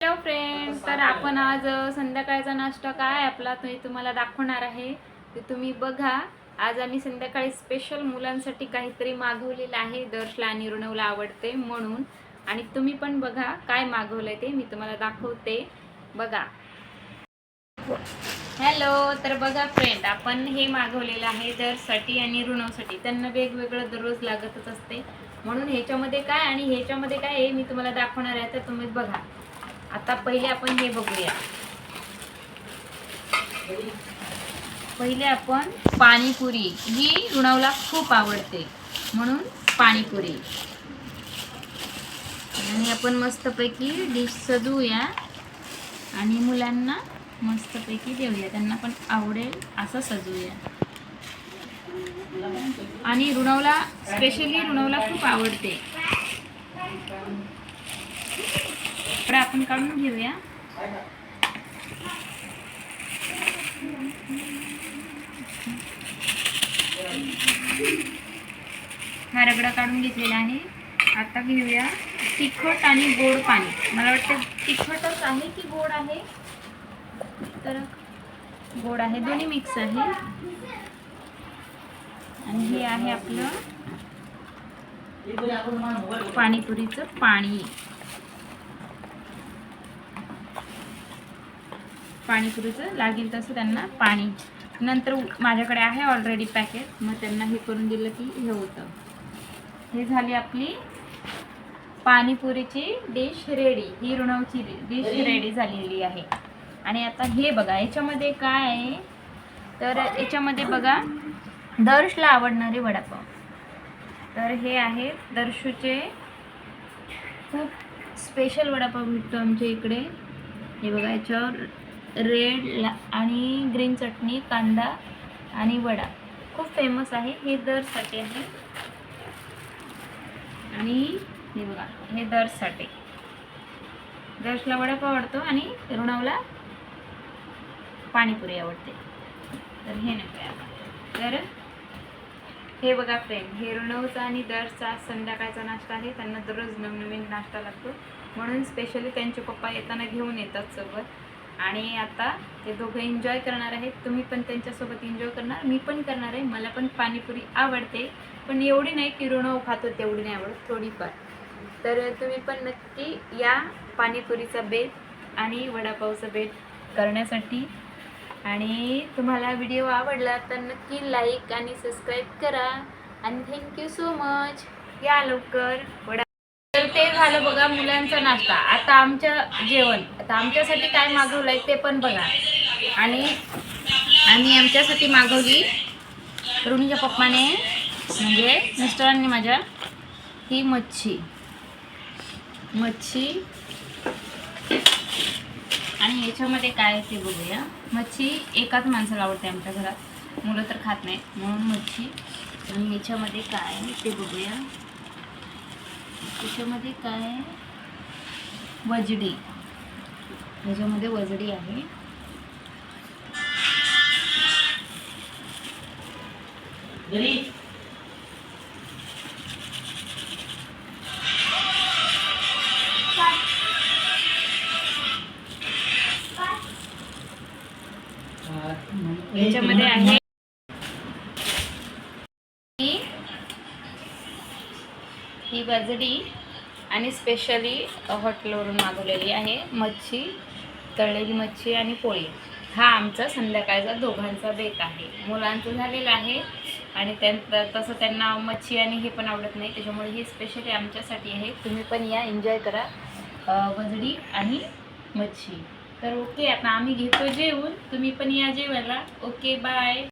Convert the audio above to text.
Hello friend तर आपण आज संध्याकाळचा नाश्ता काय आपला तो तुम्हाला दाखवणार आहे. ते तुम्ही बघा. आज आम्ही संध्याकाळी स्पेशल मुलांसाठी काहीतरी मागवलेलं आहे. दर्शला आणि ऋणवला आवडते म्हणून. आणि तुम्ही पण बघा काय मागवलंय ते. मी तुम्हाला दाखवते. बघा. हॅलो तर बघा फ्रेंड आपण हे मागवलेलं आहे दरसाठी आणि ऋणवसाठी त्यांना वेगवेगळं दररोज लागतच असते. म्हणून ह्याच्यामध्ये काय आणि ह्याच्यामध्ये काय आहे मी तुम्हाला दाखवणार आहे. तर तुम्ही बघा. आता पहिले आपण हे बघूया. पहिले आपण पाणीपुरी. ही रुणावला खूप आवडते. म्हणून पाणीपुरी. आणि आपण मस्तपैकी डिश सजवूया. आणि मुलांना मस्तपैकी देऊया. त्यांना पण आवडेल असं सजवूया. आणि रुणावला स्पेशली रुणावला खूप आवडते तर आपण काढून घेऊया हा रगडा काढून घेतलेला आहे. आता घेऊया तिखट आणि गोड पाणी. मला वाटतं तिखटच आहे की गोड आहे? तर गोड आहे. दोन्ही मिक्स आहे. आणि हे आहे आपलं पाणीपुरीचं पाणी. पाणीपुरीचं लागेल तसं त्यांना पाणी. नंतर माझ्याकडे आहे ऑलरेडी पॅकेट मग त्यांना हे करून दिलं की हे होतं. हे झाली आपली पाणीपुरीची डिश रेडी ही ऋणवची डिश रेडी झालेली आहे. आणि आता हे बघा याच्यामध्ये काय आहे? तर याच्यामध्ये बघा दर्शला आवडणारे वडापाव. तर हे आहे दर्शूचे खूप स्पेशल वडापाव भेटतो आमच्या इकडे. हे बघा याच्यावर रेड ला आणि ग्रीन चटणी कांदा आणि वडा. खूप फेमस आहे हे दरसाठी आहे. आणि हे बघा हे दरसाठी. दर्शला वडापाव आवडतो आणि रुणावला पाणीपुरी आवडते. तर हे नको तर हे बघा फ्रेंड हे ऋणवचा आणि दरचा संध्याकाळचा नाश्ता आहे. त्यांना दररोज नवनवीन नाश्ता लागतो. म्हणून स्पेशली त्यांचे पप्पा येताना घेऊन येतात सोबत आणि आता ते दोघं एन्जॉय करणार आहेत. तुम्ही पण त्यांच्यासोबत एन्जॉय करणार मी पण करणार आहे. मला पण पाणीपुरी आवडते. पण एवढी नाही की ऋणव खातो तेवढी नाही आवडत थोडीफार. तर तुम्ही पण नक्की या पाणीपुरीचा बेत आणि वडापावचा बेत करण्यासाठी. आणि तुम्हाला व्हिडिओ आवडला तर नक्की लाईक आणि सबस्क्राईब करा. आणि थँक्यू सो मच या लवकर. वडा ते झालं बघा मुलांचा नाश्ता. आता आमचं जेवण. आता आमच्यासाठी काय मागवलं आहे ते पण बघा. आणि आम्ही आमच्यासाठी मागवली रुणीच्या पप्पाने म्हणजे मिस्टरांनी माझ्या ही मच्छी. मच्छी. आणि याच्यामध्ये काय आहे ते बघूया. मच्छी एकाच माणसाला आवडते आमच्या घरात. मुलं तर खात नाहीत. म्हणून मच्छी. आणि याच्यामध्ये काय आहे ते बघूया. याच्यामध्ये काय वजडी. याच्यामध्ये वजडी आहे. याच्यामध्ये आहे ही आणि स्पेशली हॉटेलवरून मागवलेली आहे मच्छी तळलेली मच्छी आणि पोळी. हा आमचा संध्याकाळचा दोघांचा बेत आहे. मुलांचं झालेलं आहे आणि त्यां तसं त्यांना मच्छी आणि हे पण आवडत नाही त्याच्यामुळे ही स्पेशली आमच्यासाठी आहे. तुम्ही पण या एन्जॉय करा वजडी आणि मच्छी. तर ओके आता आम्ही घेतो जेवून तुम्ही पण या जेवायला. Okay bye